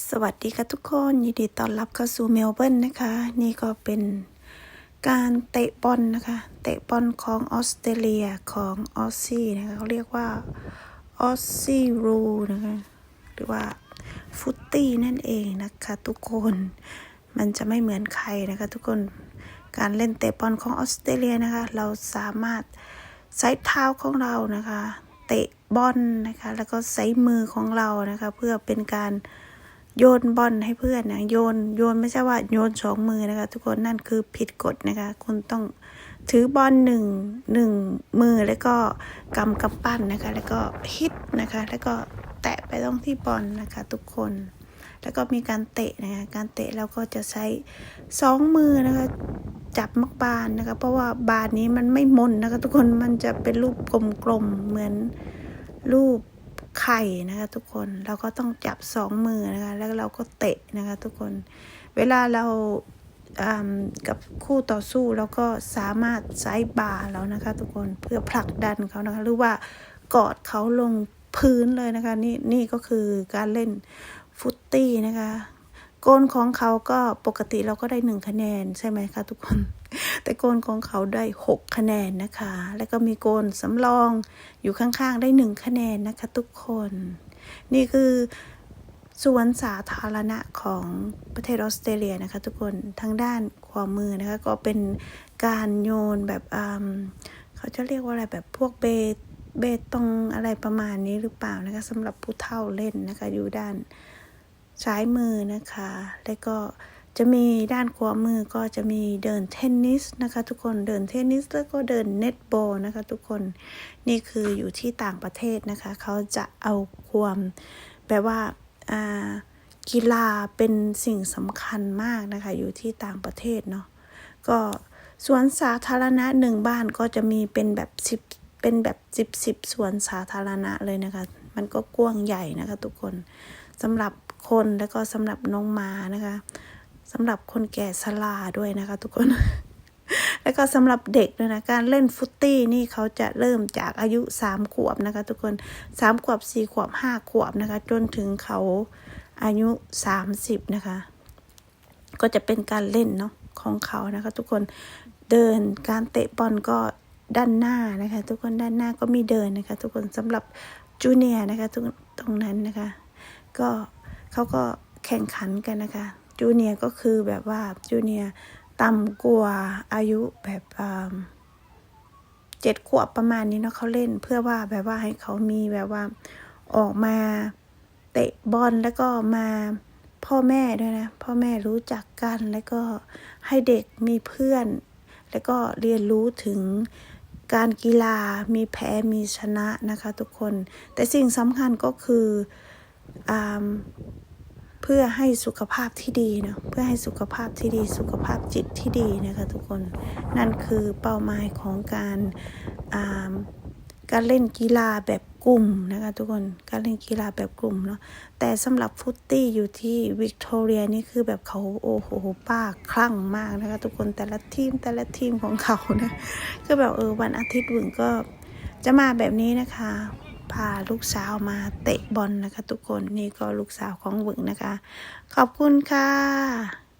สวัสดีค่ะทุกคนยินดีต้อนรับเข้าสู่เมลเบิร์นนะคะ นี่ก็เป็นการเตะบอลนะคะ เตะบอลของออสเตรเลียของออสซี่นะคะเขาเรียกว่าออสซี่รูนะคะหรือว่าฟุตตี้นั่นเองนะคะทุกคนมันจะไม่เหมือนใครนะคะทุกคนการเล่นเตะบอลของออสเตรเลียนะคะ เราสามารถใช้เท้าของเรานะคะ เตะบอลนะคะ แล้วก็ใช้มือของเรานะคะ เพื่อเป็นการ โยนบอลให้เพื่อนนะโยนโยนไม่ใช่ว่าโยนสองมือนะคะ ทุกคนนั่นคือผิดกฎนะคะ คุณต้องถือบอลหนึ่งหนึ่งมือแล้วก็กำกำปั้นนะคะ แล้วก็ฮิตนะคะ แล้วก็แตะไปต้องที่บอลนะคะ ทุกคน แล้วก็มีการเตะนะคะ การเตะเราก็จะใช้สองมือนะคะ จับมักบานนะคะ เพราะว่าบานนี้มันไม่มนนะคะ ทุกคนมันจะเป็นรูปกลมๆเหมือนรูป ไข่นะคะทุกคนเราก็ต้องจับสองมือนะคะแล้วเราก็เตะนะคะทุกคนเวลาเราอ่ากับคู่ต่อสู้เราก็สามารถใช้บ่าเรานะคะทุกคนเพื่อผลักดันเขานะคะหรือว่ากอดเขาลงพื้นเลยนะคะนี่นี่ก็คือการเล่นฟุตตี้นะคะ โกนของเขาก็ปกติเราก็ได้หนึ่งคะแนนใช่ไหมคะทุกคน แต่โกนของเขาได้หกคะแนนนะคะ แล้วก็มีโกนสำรองอยู่ข้างๆได้หนึ่งคะแนนนะคะทุกคน นี่คือสวนสาธารณะของประเทศออสเตรเลียนะคะทุกคนทางด้านขวามือนะคะก็เป็นการโยนแบบเขาจะเรียกว่าอะไรแบบพวกเบเบตงอะไรประมาณนี้หรือเปล่านะคะสำหรับผู้เฒ่าเล่นนะคะอยู่ด้าน ซ้ายมือนะคะ แล้วก็จะมีด้านขวามือก็จะมีเดินเทนนิสนะคะ ทุกคนเดินเทนนิสแล้วก็เดินเน็ตบอลนะคะ ทุกคนนี่คืออยู่ที่ต่างประเทศนะคะ เขาจะเอาความแบบว่าากีฬาเป็นสิ่งสำคัญมากนะคะ อยู่ที่ต่างประเทศเนาะก็สวนสาธารณะหนึ่งบ้านก็จะมีเป็นแบบสิบเป็นแบบสิบสิบสวนสาธารณะเลยนะคะ มันก็กว้างใหญ่นะคะ ทุกคนสำหรับ คนแล้วก็สำหรับน้องหมานะคะสำหรับคนแก่ชราด้วยนะคะทุกคน แล้วก็สำหรับเด็กด้วยนะการเล่นฟุตตี้นี่เขาจะเริ่มจากอายุสามขวบนะคะ ทุกคนสามขวบสี่ขวบห้าขวบนะคะ จนถึงเขาอายุสามสิบนะคะ ก็จะเป็นการเล่นเนาะของเขานะคะ ทุกคนเดินการเตะบอลก็ด้านหน้านะคะ ทุกคนด้านหน้าก็มีเดินนะคะ ทุกคนสำหรับจูเนียร์นะคะตรงตรงนั้นนะคะ ก็ เขาก็แข่งขันกันนะคะจูเนียก็คือแบบว่าจูเนียต่ำกว่าอายุแบบเจ็ดขวบประมาณนี้เนาะเขาเล่นเพื่อว่าแบบว่าให้เขามีแบบว่าออกมาเตะบอลแล้วก็มาพ่อแม่ด้วยนะ พ่อแม่รู้จักกันแล้วก็ให้เด็กมีเพื่อน แล้วก็เรียนรู้ถึงการกีฬามีแพ้มีชนะนะคะทุกคน แต่สิ่งสำคัญก็คืออ เพื่อให้สุขภาพที่ดีเนาะเพื่อให้สุขภาพที่ดีสุขภาพจิตที่ดีนะคะทุกคนนั่นคือเป้าหมายของการการเล่นกีฬาแบบกลุ่มนะคะทุกคนการเล่นกีฬาแบบกลุ่มเนาะแต่สำหรับฟุตตี้อยู่ที่วิกตอเรียนี่คือแบบเขาโอ้โหป้าคลั่งมากนะคะทุกคนแต่ละทีมแต่ละทีมของเขานะคือแบบเออวันอาทิตย์วึงก็จะมาแบบนี้นะคะ พาลูกสาวมาเตะบอลนะคะ ทุกคนนี่ก็ลูกสาวของหวึงนะคะ ขอบคุณค่ะ